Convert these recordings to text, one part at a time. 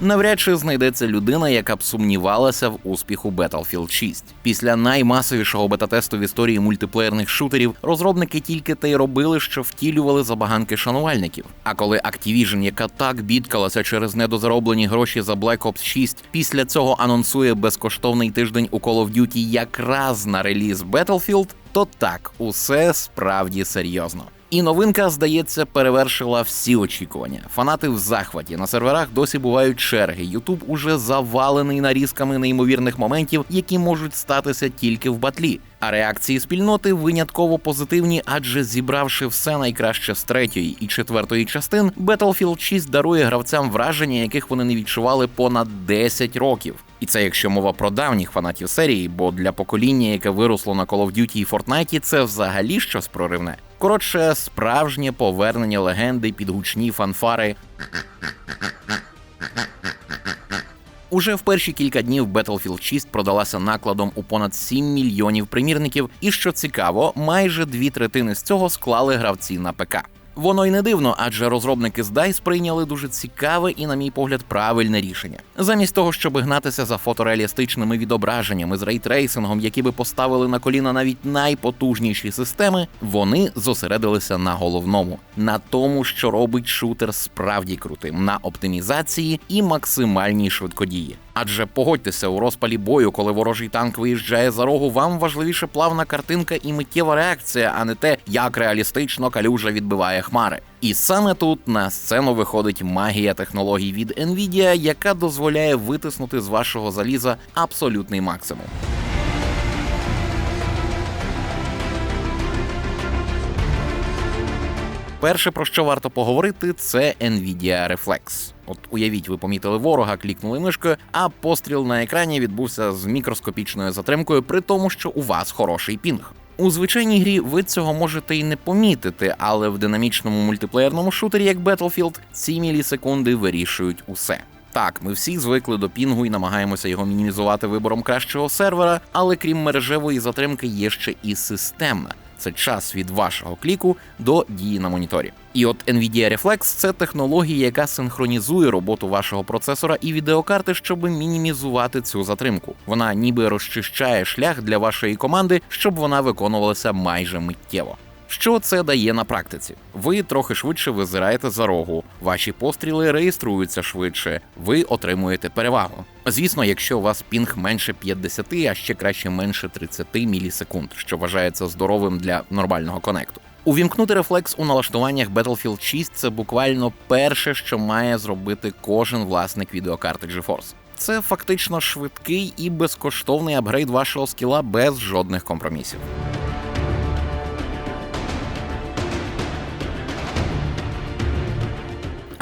Навряд чи знайдеться людина, яка б сумнівалася в успіху Battlefield 6. Після наймасовішого бета-тесту в історії мультиплеєрних шутерів розробники тільки те й робили, що втілювали забаганки шанувальників. А коли Activision, яка так бідкалася через недозароблені гроші за Black Ops 6, після цього анонсує безкоштовний тиждень у Call of Duty якраз на реліз Battlefield, то так, усе справді серйозно. І новинка, здається, перевершила всі очікування. Фанати в захваті на серверах досі бувають черги. Ютуб уже завалений нарізками неймовірних моментів, які можуть статися тільки в батлі. А реакції спільноти винятково позитивні, адже зібравши все найкраще з третьої і четвертої частин, Battlefield 6 дарує гравцям враження, яких вони не відчували понад 10 років. І це якщо мова про давніх фанатів серії, бо для покоління, яке виросло на Call of Duty і Fortnite, це взагалі щось проривне. Коротше, справжнє повернення легенди під гучні фанфари. Уже в перші кілька днів Battlefield 6 продалася накладом у понад 7 мільйонів примірників, і що цікаво, майже дві третини з цього склали гравці на ПК. Воно й не дивно, адже розробники з DICE прийняли дуже цікаве і, на мій погляд, правильне рішення. Замість того, щоб гнатися за фотореалістичними відображеннями з рейтрейсингом, які би поставили на коліна навіть найпотужніші системи, вони зосередилися на головному на тому, що робить шутер справді крутим, на оптимізації і максимальній швидкодії. Адже погодьтеся, у розпалі бою, коли ворожий танк виїжджає за рогу, вам важливіше плавна картинка і миттєва реакція, а не те, як реалістично калюжа відбиває хмари. І саме тут на сцену виходить магія технологій від Nvidia, яка дозволяє витиснути з вашого заліза абсолютний максимум. Перше, про що варто поговорити, це Nvidia Reflex. От уявіть, ви помітили ворога, клікнули мишкою, а постріл на екрані відбувся з мікроскопічною затримкою, при тому, що у вас хороший пінг. У звичайній грі ви цього можете й не помітити, але в динамічному мультиплеєрному шутері, як Battlefield, ці мілісекунди вирішують усе. Так, ми всі звикли до пінгу і намагаємося його мінімізувати вибором кращого сервера, але крім мережевої затримки є ще і системна. Це час від вашого кліку до дії на моніторі. І от Nvidia Reflex – це технологія, яка синхронізує роботу вашого процесора і відеокарти, щоб мінімізувати цю затримку. Вона ніби розчищає шлях для вашої команди, щоб вона виконувалася майже миттєво. Що це дає на практиці? Ви трохи швидше визираєте за рогу, ваші постріли реєструються швидше, ви отримуєте перевагу. Звісно, якщо у вас пінг менше 50, а ще краще менше 30 мілісекунд, що вважається здоровим для нормального конекту. Увімкнути рефлекс у налаштуваннях Battlefield 6 це буквально перше, що має зробити кожен власник відеокарти GeForce. Це фактично швидкий і безкоштовний апгрейд вашого скіла без жодних компромісів.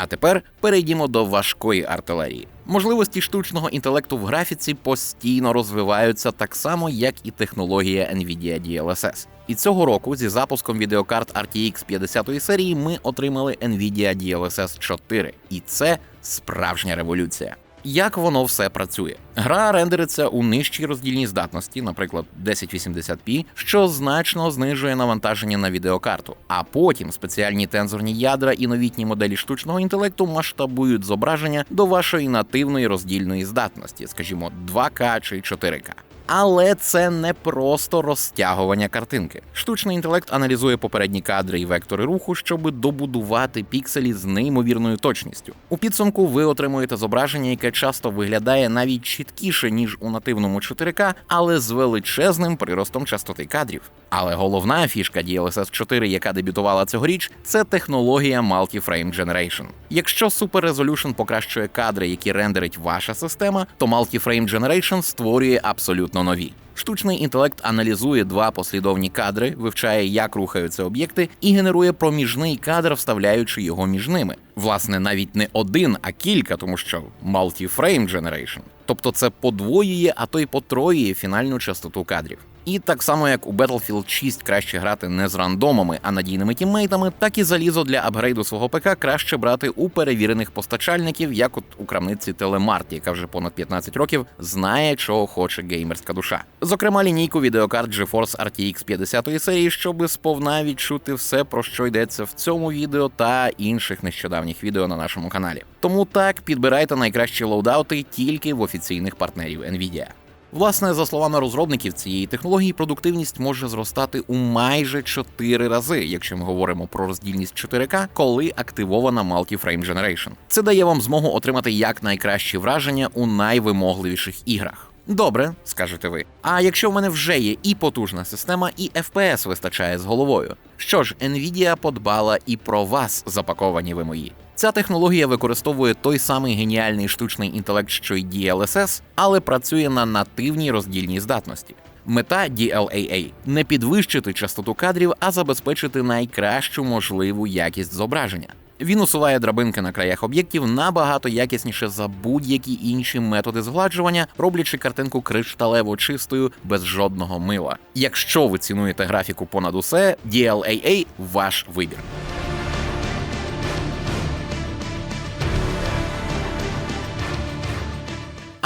А тепер перейдімо до важкої артилерії. Можливості штучного інтелекту в графіці постійно розвиваються так само, як і технологія NVIDIA DLSS. І цього року зі запуском відеокарт RTX 50 серії ми отримали NVIDIA DLSS 4. І це справжня революція. Як воно все працює? Гра рендериться у нижчій роздільній здатності, наприклад, 1080p, що значно знижує навантаження на відеокарту. А потім спеціальні тензорні ядра і новітні моделі штучного інтелекту масштабують зображення до вашої нативної роздільної здатності, скажімо, 2К чи 4К. Але це не просто розтягування картинки. Штучний інтелект аналізує попередні кадри і вектори руху, щоб добудувати пікселі з неймовірною точністю. У підсумку ви отримуєте зображення, яке часто виглядає навіть чіткіше ніж у нативному 4К, але з величезним приростом частоти кадрів. Але головна фішка DLSS 4, яка дебютувала цьогоріч, це технологія Multi-Frame Generation. Якщо Super Resolution покращує кадри, які рендерить ваша система, то Multi-Frame Generation створює абсолютно нові. Штучний інтелект аналізує два послідовні кадри, вивчає, як рухаються об'єкти, і генерує проміжний кадр, вставляючи його між ними. Власне, навіть не один, а кілька, тому що Multi-Frame Generation. Тобто це подвоює, а то й потроює фінальну частоту кадрів. І так само як у Battlefield 6 краще грати не з рандомами, а надійними тіммейтами, так і залізо для апгрейду свого ПК краще брати у перевірених постачальників, як от у крамниці Телемарт, яка вже понад 15 років знає, чого хоче геймерська душа. Зокрема, лінійку відеокарт GeForce RTX 50 серії, щоб сповна відчути все, про що йдеться в цьому відео та інших нещодавніх відео на нашому каналі. Тому так підбирайте найкращі лоудаути тільки в офіційних партнерів Nvidia. Власне, за словами розробників цієї технології, продуктивність може зростати у майже 4 рази, якщо ми говоримо про роздільність 4К, коли активована Multi-Frame Generation. Це дає вам змогу отримати якнайкращі враження у найвимогливіших іграх. Добре, скажете ви. А якщо в мене вже є і потужна система, і FPS вистачає з головою. Що ж, Nvidia подбала і про вас, запаковані ви мої. Ця технологія використовує той самий геніальний штучний інтелект, що й DLSS, але працює на нативній роздільній здатності. Мета DLAA – не підвищити частоту кадрів, а забезпечити найкращу можливу якість зображення. Він усуває драбинки на краях об'єктів набагато якісніше за будь-які інші методи згладжування, роблячи картинку кришталево чистою без жодного мила. Якщо ви цінуєте графіку понад усе, DLAA – ваш вибір.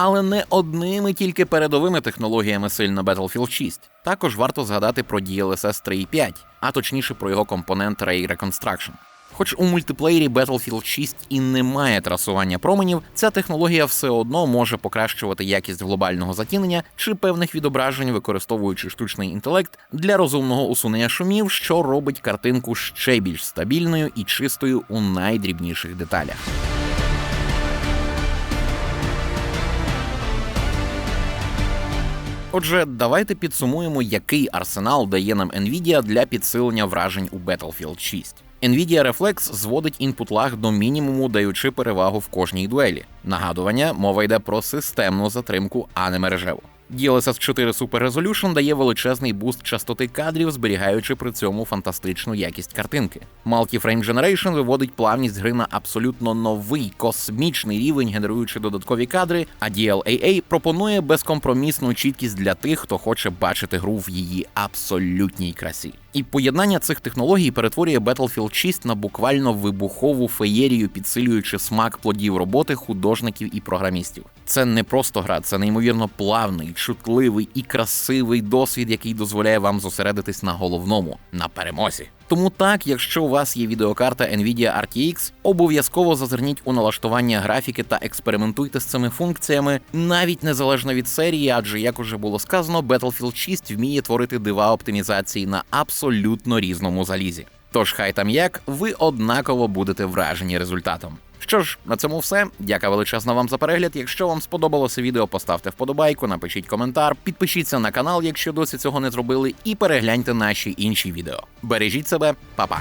Але не одними тільки передовими технологіями сильна Battlefield 6. Також варто згадати про DLSS 3.5, а точніше про його компонент Ray Reconstruction. Хоч у мультиплеєрі Battlefield 6 і немає трасування променів, ця технологія все одно може покращувати якість глобального затінення чи певних відображень, використовуючи штучний інтелект для розумного усунення шумів, що робить картинку ще більш стабільною і чистою у найдрібніших деталях. Отже, давайте підсумуємо, який арсенал дає нам Nvidia для підсилення вражень у Battlefield 6. Nvidia Reflex зводить інпут лаг до мінімуму, даючи перевагу в кожній дуелі. Нагадування, мова йде про системну затримку, а не мережеву. DLSS 4 Super Resolution дає величезний буст частоти кадрів, зберігаючи при цьому фантастичну якість картинки. Multi-Frame Generation виводить плавність гри на абсолютно новий космічний рівень, генеруючи додаткові кадри. А DLAA пропонує безкомпромісну чіткість для тих, хто хоче бачити гру в її абсолютній красі. І поєднання цих технологій перетворює Battlefield 6 на буквально вибухову феєрію, підсилюючи смак плодів роботи художників і програмістів. Це не просто гра, це неймовірно плавний, чутливий і красивий досвід, який дозволяє вам зосередитись на головному на перемозі. Тому так, якщо у вас є відеокарта Nvidia RTX, обов'язково зазирніть у налаштування графіки та експериментуйте з цими функціями, навіть незалежно від серії, адже як уже було сказано, Battlefield 6 вміє творити дива оптимізації на абсолютно різному залізі. Тож хай там як, ви однаково будете вражені результатом. Що ж, на цьому все. Дяка величезна вам за перегляд. Якщо вам сподобалося відео, поставте вподобайку, напишіть коментар, підпишіться на канал, якщо досі цього не зробили, і перегляньте наші інші відео. Бережіть себе, па-па!